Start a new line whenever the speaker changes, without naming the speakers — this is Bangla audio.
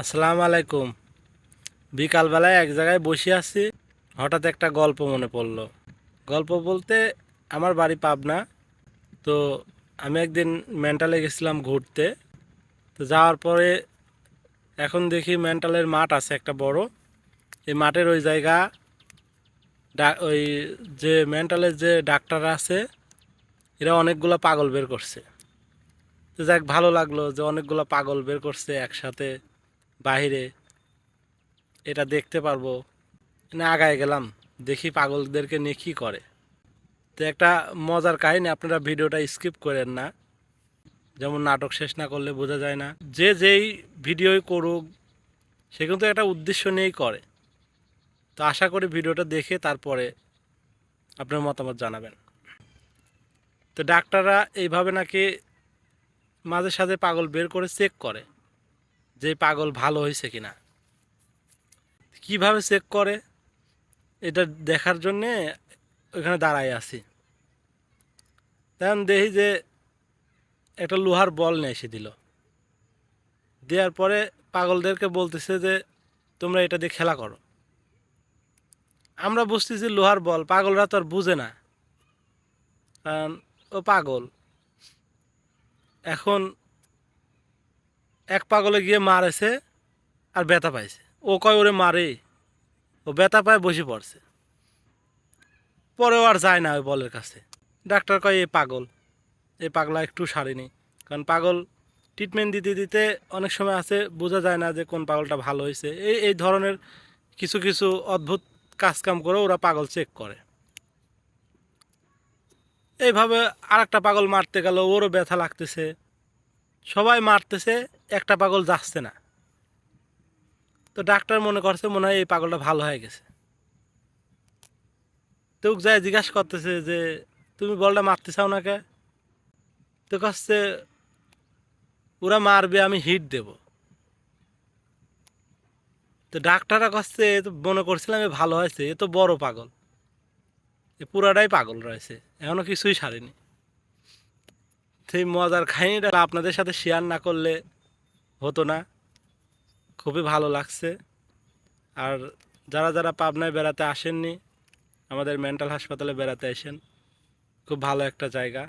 আসসালামু আলাইকুম। বিকালবেলায় এক জায়গায় বসে আছি, হঠাৎ একটা গল্প মনে পড়ল। গল্প বলতে আমার বাড়ি পাবনা, তো আমি একদিন মেন্টালে গেছিলাম ঘুরতে। তো যাওয়ার পরে এখন দেখি মেন্টালের মাঠ আছে একটা বড়। এই মাঠের ওই জায়গা ওই যে মেন্টালের যে ডাক্তার আছে, এরা অনেকগুলো পাগল বের করছে। তো যাক, ভালো লাগল যে অনেকগুলো পাগল বের করছে একসাথে। বাইরে। এটা দেখতে পারব। না, আগায় গেলাম। দেখি পাগলদেরকে নিয়ে কী করে। তো একটা মজার কাহিনী, আপনারা ভিডিওটা স্কিপ করেন না। যেমন নাটক শেষ না করলে বোঝা যায় না। যে যেই ভিডিওই করুক, সে কিন্তু একটা উদ্দেশ্য নিয়েই করে। তো আশা করি ভিডিওটা দেখে তারপরে আপনার মতামত জানাবেন। তো ডাক্তাররা এইভাবে নাকি মাঝে সাঝে পাগল বের করে চেক করে। যে পাগল ভালো হয়েছে কিনা। কীভাবে চেক করে? এটা দেখার জন্যে ওখানে দাঁড়ায় আছি। তখন দেখি যে একটা লোহার বল নিয়ে এসে দিল। দেওয়ার পরে পাগলদেরকে বলতেছে যে, তোমরা এটা দিয়ে খেলা করো। আমরা বুঝতেছি লোহার বল, পাগলরা তো আর বুঝে না। কারণ ও পাগল। এখন এক পাগলে গিয়ে মারেছে আর ব্যথা পাইছে। ও কয়, ওরে মারে ও ব্যথা পায়, বসে পড়ছে। পরেও আর যায় না ওই বলের কাছে। ডাক্তার কয় এই পাগল এই পাগলা একটু সারেনি। কারণ পাগল ট্রিটমেন্ট দিতে দিতে অনেক সময় আছে, বোঝা যায় না যে কোন পাগলটা ভালো হয়েছে এই এই ধরনের কিছু কিছু অদ্ভুত কাজকাম করে ওরা পাগল চেক করে। এইভাবে আর একটা পাগল মারতে গেল, ওরও ব্যথা লাগতেছে। সবাই মারতেছে, একটা পাগল যাচ্ছে না। তো ডাক্তার মনে করছে মনে হয় এই পাগলটা ভালো হয়ে গেছে। তো যায় জিজ্ঞাসা করতেছে যে, তুমি বলটা মারতে চাও না কে? তো কাছে ওরা মারবে, আমি হিট দেব। তো ডাক্তাররা কাছে মনে করছিলাম এ ভালো হয়েছে, এ তো বড় পাগল। এ পুরাটাই পাগল রয়েছে, এখনও কিছুই সারেনি। সেই মজার খাইনিটা আপনাদের সাথে শেয়ার না করলে হতো না। খুবই ভালো লাগছে। আর যারা যারা পাবনায় বেড়াতে আসেননি, আমাদের মেন্টাল হাসপাতালে বেড়াতে আসেন খুব ভালো একটা জায়গা।